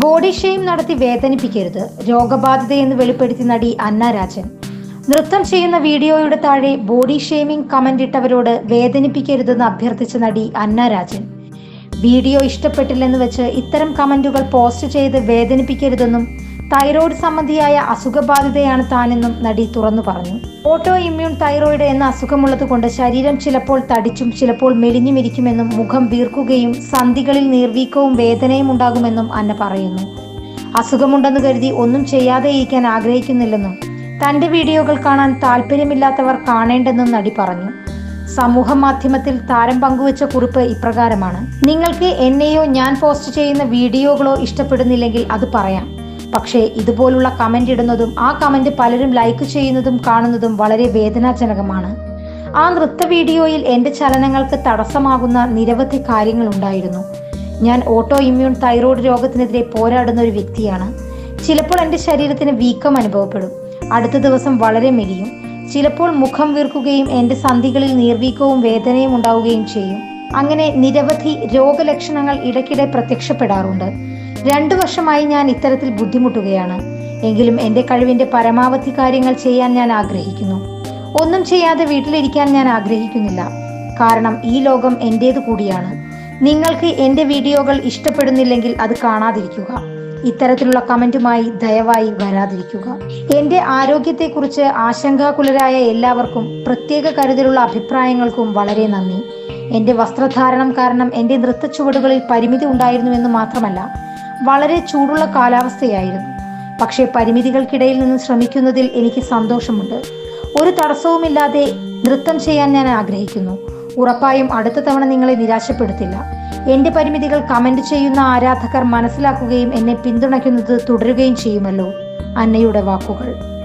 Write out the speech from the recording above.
Body shame നടത്തി വേദനിപ്പിക്കരുത് രോഗബാധിതയെന്ന് വെളിപ്പെടുത്തി നടി അന്ന രാജൻ. നൃത്തം ചെയ്യുന്ന വീഡിയോയുടെ താഴെ ബോഡി ഷെയിമിംഗ് കമന്റ് ഇട്ടവരോട് വേദനിപ്പിക്കരുതെന്ന് അഭ്യർത്ഥിച്ച നടി അന്ന രാജൻ. വീഡിയോ ഇഷ്ടപ്പെട്ടില്ലെന്ന് വെച്ച് ഇത്തരം കമന്റുകൾ പോസ്റ്റ് ചെയ്ത് വേദനിപ്പിക്കരുതെന്നും തൈറോയ്ഡ് സംബന്ധിയായ അസുഖബാധിതയാണ് താനെന്നും നടി തുറന്നു പറഞ്ഞു. ഓട്ടോ ഇമ്മ്യൂൺ തൈറോയ്ഡ് എന്ന അസുഖമുള്ളത് കൊണ്ട് ശരീരം ചിലപ്പോൾ തടിച്ചും ചിലപ്പോൾ മെലിഞ്ഞുമിരിക്കുമെന്നും മുഖം വീർക്കുകയും സന്ധികളിൽ നീർവീക്കവും വേദനയും ഉണ്ടാകുമെന്നും അന്ന പറയുന്നു. അസുഖമുണ്ടെന്ന് കരുതി ഒന്നും ചെയ്യാതെ ഇരിക്കാൻ ആഗ്രഹിക്കുന്നില്ലെന്നും തന്റെ വീഡിയോകൾ കാണാൻ താല്പര്യമില്ലാത്തവർ കാണേണ്ടെന്നും നടി പറഞ്ഞു. സമൂഹ മാധ്യമത്തിൽ താരം പങ്കുവച്ച കുറിപ്പ് ഇപ്രകാരമാണ്. നിങ്ങൾക്ക് എന്നെയോ ഞാൻ പോസ്റ്റ് ചെയ്യുന്ന വീഡിയോകളോ ഇഷ്ടപ്പെടുന്നില്ലെങ്കിൽ അത് പറയാം. പക്ഷേ ഇതുപോലുള്ള കമന്റ് ഇടുന്നതും ആ കമന്റ് പലരും ലൈക്ക് ചെയ്യുന്നതും കാണുന്നതും വളരെ വേദനാജനകമാണ്. ആ നൃത്ത വീഡിയോയിൽ എന്റെ ചലനങ്ങൾക്ക് തടസ്സമാകുന്ന നിരവധി കാര്യങ്ങൾ ഉണ്ടായിരുന്നു. ഞാൻ ഓട്ടോ ഇമ്മ്യൂൺ തൈറോയ്ഡ് രോഗത്തിനെതിരെ പോരാടുന്ന ഒരു വ്യക്തിയാണ്. ചിലപ്പോൾ എന്റെ ശരീരത്തിന് വീക്കം അനുഭവപ്പെടും. അടുത്ത ദിവസം വളരെ മെലിയും. ചിലപ്പോൾ മുഖം വീർക്കുകയും എന്റെ സന്ധികളിൽ നീർവീക്കവും വേദനയും ഉണ്ടാവുകയും ചെയ്യും. അങ്ങനെ നിരവധി രോഗലക്ഷണങ്ങൾ ഇടയ്ക്കിടെ പ്രത്യക്ഷപ്പെടാറുണ്ട്. രണ്ടു വർഷമായി ഞാൻ ഇത്തരത്തിൽ ബുദ്ധിമുട്ടുകയാണ്. എങ്കിലും എന്റെ കഴിവിന്റെ പരമാവധി കാര്യങ്ങൾ ചെയ്യാൻ ഞാൻ ആഗ്രഹിക്കുന്നു. ഒന്നും ചെയ്യാതെ വീട്ടിലിരിക്കാൻ ഞാൻ ആഗ്രഹിക്കുന്നില്ല. കാരണം ഈ ലോകം എന്റേത് കൂടിയാണ്. നിങ്ങൾക്ക് എന്റെ വീഡിയോകൾ ഇഷ്ടപ്പെടുന്നില്ലെങ്കിൽ അത് കാണാതിരിക്കുക. ഇത്തരത്തിലുള്ള കമന്റുമായി ദയവായി വരാതിരിക്കുക. എന്റെ ആരോഗ്യത്തെക്കുറിച്ച് ആശങ്കാകുലരായ എല്ലാവർക്കും പ്രത്യേക കരുതലുള്ള അഭിപ്രായങ്ങൾക്കും വളരെ നന്ദി. എന്റെ വസ്ത്രധാരണം കാരണം എന്റെ നൃത്തച്ചുവടുകളിൽ പരിമിതി ഉണ്ടായിരുന്നുവെന്ന് മാത്രമല്ല വളരെ ചൂടുള്ള കാലാവസ്ഥയായിരുന്നു. പക്ഷേ പരിമിതികൾക്കിടയിൽ നിന്ന് ശ്രമിക്കുന്നതിൽ എനിക്ക് സന്തോഷമുണ്ട്. ഒരു തടസ്സവുമില്ലാതെ നൃത്തം ചെയ്യാൻ ഞാൻ ആഗ്രഹിക്കുന്നു. ഉറപ്പായും അടുത്ത തവണ നിങ്ങളെ നിരാശപ്പെടുത്തില്ല. എന്റെ പരിമിതികൾ കമന്റ് ചെയ്യുന്ന ആരാധകർ മനസ്സിലാക്കുകയും എന്നെ പിന്തുണയ്ക്കുന്നത് തുടരുകയും ചെയ്യുമല്ലോ. അന്നയുടെ വാക്കുകൾ.